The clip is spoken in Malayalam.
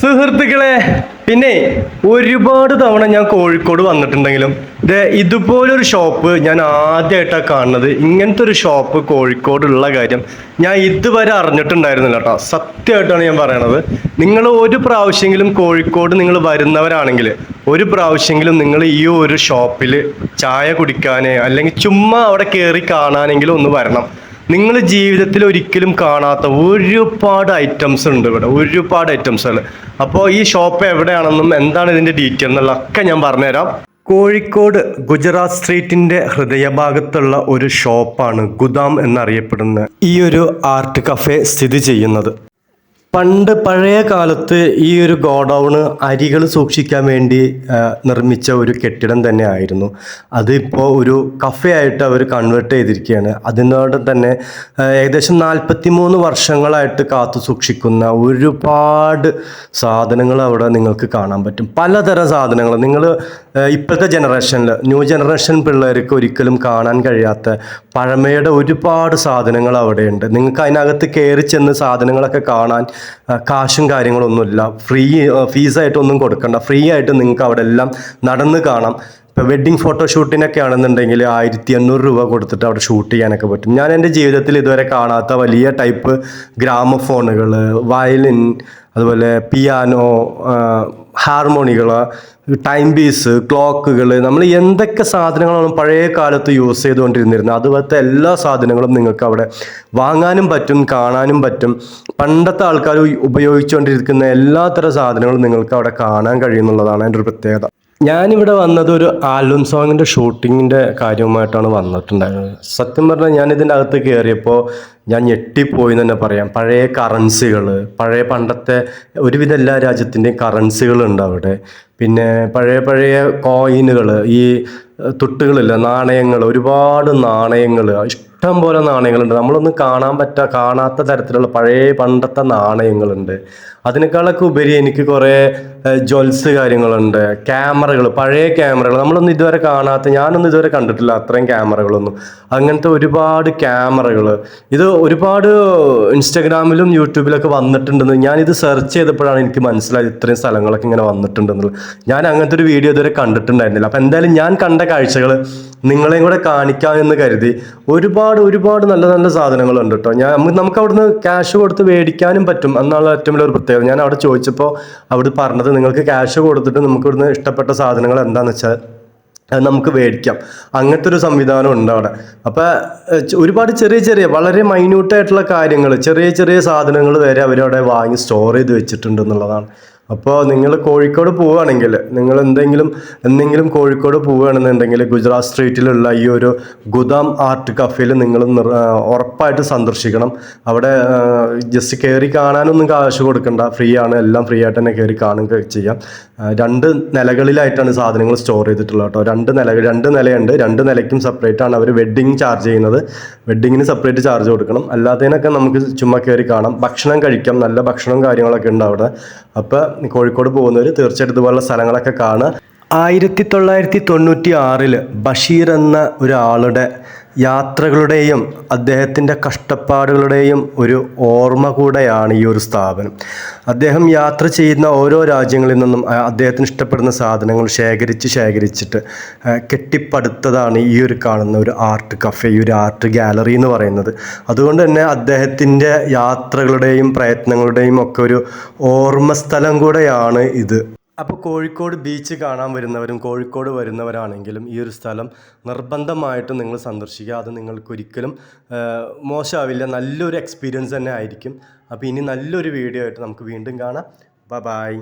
സുഹൃത്തുക്കളെ പിന്നെ ഒരുപാട് തവണ ഞാൻ കോഴിക്കോട് വന്നിട്ടുണ്ടെങ്കിലും ഇതുപോലൊരു ഷോപ്പ് ഞാൻ ആദ്യമായിട്ടാണ് കാണുന്നത്. ഇങ്ങനത്തെ ഒരു ഷോപ്പ് കോഴിക്കോടുള്ള കാര്യം ഞാൻ ഇതുവരെ അറിഞ്ഞിട്ടുണ്ടായിരുന്നില്ല കേട്ടോ സത്യമായിട്ടാണ് ഞാൻ പറയണത്. നിങ്ങൾ ഒരു പ്രാവശ്യമെങ്കിലും കോഴിക്കോട് നിങ്ങൾ വരുന്നവരാണെങ്കിൽ ഒരു പ്രാവശ്യമെങ്കിലും നിങ്ങൾ ഈ ഒരു ഷോപ്പിൽ ചായ കുടിക്കാനേ അല്ലെങ്കിൽ ചുമ്മാ അവിടെ കയറി കാണാനെങ്കിലും ഒന്ന് വരണം. നിങ്ങൾ ജീവിതത്തിൽ ഒരിക്കലും കാണാത്ത ഒരുപാട് ഐറ്റംസ് ഉണ്ട് ഇവിടെ. ഒരുപാട് ഐറ്റംസുകൾ അപ്പോൾ ഈ ഷോപ്പ് എവിടെയാണെന്നും എന്താണ് ഇതിന്റെ ഡീറ്റെയിൽ എന്നുള്ളതൊക്കെ ഞാൻ പറഞ്ഞുതരാം. കോഴിക്കോട് ഗുജറാത്ത് സ്ട്രീറ്റിന്റെ ഹൃദയഭാഗത്തുള്ള ഒരു ഷോപ്പാണ് ഗുദാം എന്നറിയപ്പെടുന്ന ഈ ഒരു ആർട്ട് കഫേ സ്ഥിതി ചെയ്യുന്നത്. പണ്ട് പഴയ കാലത്ത് ഈ ഒരു ഗോഡൗണ് അരികൾ സൂക്ഷിക്കാൻ വേണ്ടി നിർമ്മിച്ച ഒരു കെട്ടിടം തന്നെ ആയിരുന്നു. അതിപ്പോൾ ഒരു കഫേ ആയിട്ട് അവർ കൺവേർട്ട് ചെയ്തിരിക്കുകയാണ്. അതിനോട് തന്നെ ഏകദേശം നാൽപ്പത്തി മൂന്ന് വർഷങ്ങളായിട്ട് കാത്തു സൂക്ഷിക്കുന്ന ഒരുപാട് സാധനങ്ങൾ അവിടെ നിങ്ങൾക്ക് കാണാൻ പറ്റും. പലതരം സാധനങ്ങൾ. നിങ്ങൾ ഇപ്പോഴത്തെ ജനറേഷനിൽ ന്യൂ ജനറേഷൻ പിള്ളേർക്ക് ഒരിക്കലും കാണാൻ കഴിയാത്ത പഴമയുടെ ഒരുപാട് സാധനങ്ങൾ അവിടെയുണ്ട്. നിങ്ങൾക്ക് അതിനകത്ത് കയറി ചെന്ന് സാധനങ്ങളൊക്കെ കാണാൻ കാശും കാര്യങ്ങളൊന്നുമില്ല. ഫ്രീ ഫീസായിട്ടൊന്നും കൊടുക്കണ്ട. ഫ്രീ ആയിട്ട് നിങ്ങൾക്ക് അവിടെ എല്ലാം നടന്ന് കാണാം. ഇപ്പോൾ വെഡ്ഡിങ് ഫോട്ടോഷൂട്ടിനൊക്കെ ആണെന്നുണ്ടെങ്കിൽ ആയിരത്തി എണ്ണൂറ് രൂപ കൊടുത്തിട്ട് അവിടെ ഷൂട്ട് ചെയ്യാനൊക്കെ പറ്റും. ഞാൻ എന്റെ ജീവിതത്തിൽ ഇതുവരെ കാണാത്ത വലിയ ടൈപ്പ് ഗ്രാമഫോണുകൾ വയലിൻ അതുപോലെ പിയാനോ ഹാർമോണികൾ ടൈം പീസ് ക്ലോക്കുകൾ നമ്മൾ എന്തൊക്കെ സാധനങ്ങളാണ് പഴയ കാലത്ത് യൂസ് ചെയ്തുകൊണ്ടിരുന്നിരുന്നത്. അതുപോലത്തെ എല്ലാ സാധനങ്ങളും നിങ്ങൾക്ക് അവിടെ വാങ്ങാനും പറ്റും കാണാനും പറ്റും. പണ്ടത്തെ ആൾക്കാർ ഉപയോഗിച്ചുകൊണ്ടിരിക്കുന്ന എല്ലാത്തരം സാധനങ്ങളും നിങ്ങൾക്ക് അവിടെ കാണാൻ കഴിയുന്നുള്ളതാണ് എന്റെ ഒരു പ്രത്യേകത. ഞാനിവിടെ വന്നത് ഒരു ആൽബം സോങ്ങിന്റെ ഷൂട്ടിങ്ങിന്റെ കാര്യവുമായിട്ടാണ് വന്നിട്ടുണ്ടായിരുന്നത്. സത്യം പറഞ്ഞാൽ ഞാൻ ഇതിന്റെ അകത്ത് കയറിയപ്പോൾ ഞാൻ ഞെട്ടിപ്പോയി എന്ന് തന്നെ പറയാം. പഴയ കറൻസികൾ പഴയ പണ്ടത്തെ ഒരുവിധ എല്ലാ രാജ്യത്തിന്റെയും കറൻസികളുണ്ട് അവിടെ. പിന്നെ പഴയ പഴയ കോയിനുകൾ ഈ തുട്ടുകളില്ല നാണയങ്ങൾ ഒരുപാട് നാണയങ്ങൾ ഇഷ്ടം പോലെ നാണയങ്ങളുണ്ട്. നമ്മളൊന്നും കാണാൻ പറ്റാ കാണാത്ത തരത്തിലുള്ള പഴയ പണ്ടത്തെ നാണയങ്ങളുണ്ട്. അതിനേക്കാളൊക്കെ ഉപരി എനിക്ക് കുറേ ജ്വൽസ് കാര്യങ്ങളുണ്ട് ക്യാമറകൾ പഴയ ക്യാമറകൾ നമ്മളൊന്നും ഇതുവരെ കാണാത്ത ഞാനൊന്നും ഇതുവരെ കണ്ടിട്ടില്ല അത്രയും ക്യാമറകളൊന്നും. അങ്ങനത്തെ ഒരുപാട് ക്യാമറകൾ ഇത് ഒരുപാട് ഇൻസ്റ്റാഗ്രാമിലും യൂട്യൂബിലൊക്കെ വന്നിട്ടുണ്ടെന്ന് ഞാനിത് സെർച്ച് ചെയ്തപ്പോഴാണ് എനിക്ക് മനസ്സിലായത് ഇത്രയും സ്ഥലങ്ങളൊക്കെ ഇങ്ങനെ വന്നിട്ടുണ്ടെന്നുള്ളത്. ഞാൻ അങ്ങനത്തെ ഒരു വീഡിയോ ഇതുവരെ കണ്ടിട്ടുണ്ടായിരുന്നില്ല. അപ്പം എന്തായാലും ഞാൻ കണ്ട കാഴ്ചകൾ നിങ്ങളെയും കൂടെ കാണിക്കാമെന്ന് കരുതി ഒരുപാട് ഒരുപാട് നല്ല നല്ല സാധനങ്ങളുണ്ട് കേട്ടോ. ഞാൻ നമുക്ക് അവിടുന്ന് ക്യാഷ് കൊടുത്ത് മേടിക്കാനും പറ്റും. എന്നുള്ള ഏറ്റവും വലിയ ഒരു പ്രത്യേകത. ഞാൻ അവിടെ ചോദിച്ചപ്പോൾ അവിടെ പറഞ്ഞത് നിങ്ങൾക്ക് ക്യാഷ് കൊടുത്തിട്ട് നമുക്ക് ഇവിടുന്ന് ഇഷ്ടപ്പെട്ട സാധനങ്ങൾ എന്താണെന്ന് വെച്ചാൽ നമുക്ക് മേടിക്കാം അങ്ങനത്തെ ഒരു സംവിധാനം ഉണ്ട് അവിടെ. അപ്പോൾ ഒരുപാട് ചെറിയ ചെറിയ വളരെ മൈന്യൂട്ടായിട്ടുള്ള കാര്യങ്ങൾ ചെറിയ ചെറിയ സാധനങ്ങൾ വരെ അവരവിടെ വാങ്ങി സ്റ്റോർ ചെയ്ത് വെച്ചിട്ടുണ്ട് എന്നുള്ളതാണ്. അപ്പോൾ നിങ്ങൾ കോഴിക്കോട് പോവുകയാണെങ്കിൽ നിങ്ങൾ എന്തെങ്കിലും എന്തെങ്കിലും കോഴിക്കോട് പോവുകയാണെന്നുണ്ടെങ്കിൽ ഗുജറാത്ത് സ്ട്രീറ്റിലുള്ള ഈ ഒരു ഗുദാം ആർട്ട് കഫേയിൽ നിങ്ങൾ ഉറപ്പായിട്ട് സന്ദർശിക്കണം. അവിടെ ജസ്റ്റ് കയറി കാണാനൊന്നും കാശ് കൊടുക്കണ്ട. ഫ്രീ ആണ്. എല്ലാം ഫ്രീ ആയിട്ട് തന്നെ കയറി കാണുക ചെയ്യാം. രണ്ട് നിലകളിലായിട്ടാണ് സാധനങ്ങൾ സ്റ്റോർ ചെയ്തിട്ടുള്ളത് കേട്ടോ. രണ്ട് നില രണ്ട് നിലയുണ്ട്. രണ്ട് നിലയ്ക്കും സെപ്പറേറ്റ് ആണ് അവർ വെഡ്ഡിങ് ചാർജ് ചെയ്യുന്നത്. വെഡ്ഡിങ്ങിന് സെപ്പറേറ്റ് ചാർജ് കൊടുക്കണം. അല്ലാത്തതിനൊക്കെ നമുക്ക് ചുമ്മാ കയറി കാണാം. ഭക്ഷണം കഴിക്കാം. നല്ല ഭക്ഷണവും കാര്യങ്ങളൊക്കെ ഉണ്ട് അവിടെ. അപ്പോൾ കോഴിക്കോട് പോകുന്നവർ തീർച്ചയായിട്ടും ഇതുപോലുള്ള സ്ഥലങ്ങളൊക്കെ കാണുക. ആയിരത്തി തൊള്ളായിരത്തി തൊണ്ണൂറ്റി ആറിൽ ബഷീർ എന്ന ഒരാളുടെ യാത്രകളുടെയും അദ്ദേഹത്തിന്റെ കഷ്ടപ്പാടുകളുടെയും ഒരു ഓർമ്മ കൂടെയാണ് ഈ ഒരു സ്ഥാപനം. അദ്ദേഹം യാത്ര ചെയ്യുന്ന ഓരോ രാജ്യങ്ങളിൽ നിന്നും അദ്ദേഹത്തിന് ഇഷ്ടപ്പെടുന്ന സാധനങ്ങൾ ശേഖരിച്ച് ശേഖരിച്ചിട്ട് കെട്ടിപ്പടുത്തതാണ് ഈ ഒരു കാണുന്ന ഒരു ആർട്ട് കഫേ ഈ ഒരു ആർട്ട് ഗാലറി എന്ന് പറയുന്നത്. അതുകൊണ്ട് തന്നെ അദ്ദേഹത്തിന്റെ യാത്രകളുടെയും പ്രയത്നങ്ങളുടെയും ഒക്കെ ഒരു ഓർമ്മ സ്ഥലം കൂടെയാണ് ഇത്. അപ്പോൾ കോഴിക്കോട് ബീച്ച് കാണാൻ വരുന്നവരും കോഴിക്കോട് വരുന്നവരാണെങ്കിലും ഈ ഒരു സ്ഥലം നിർബന്ധമായിട്ടും നിങ്ങൾ സന്ദർശിക്കുക. അത് നിങ്ങൾക്കൊരിക്കലും മോശമാവില്ല നല്ലൊരു എക്സ്പീരിയൻസ് തന്നെ ആയിരിക്കും. അപ്പോൾ ഇനി നല്ലൊരു വീഡിയോ ആയിട്ട് നമുക്ക് വീണ്ടും കാണാം. ബ ബായ്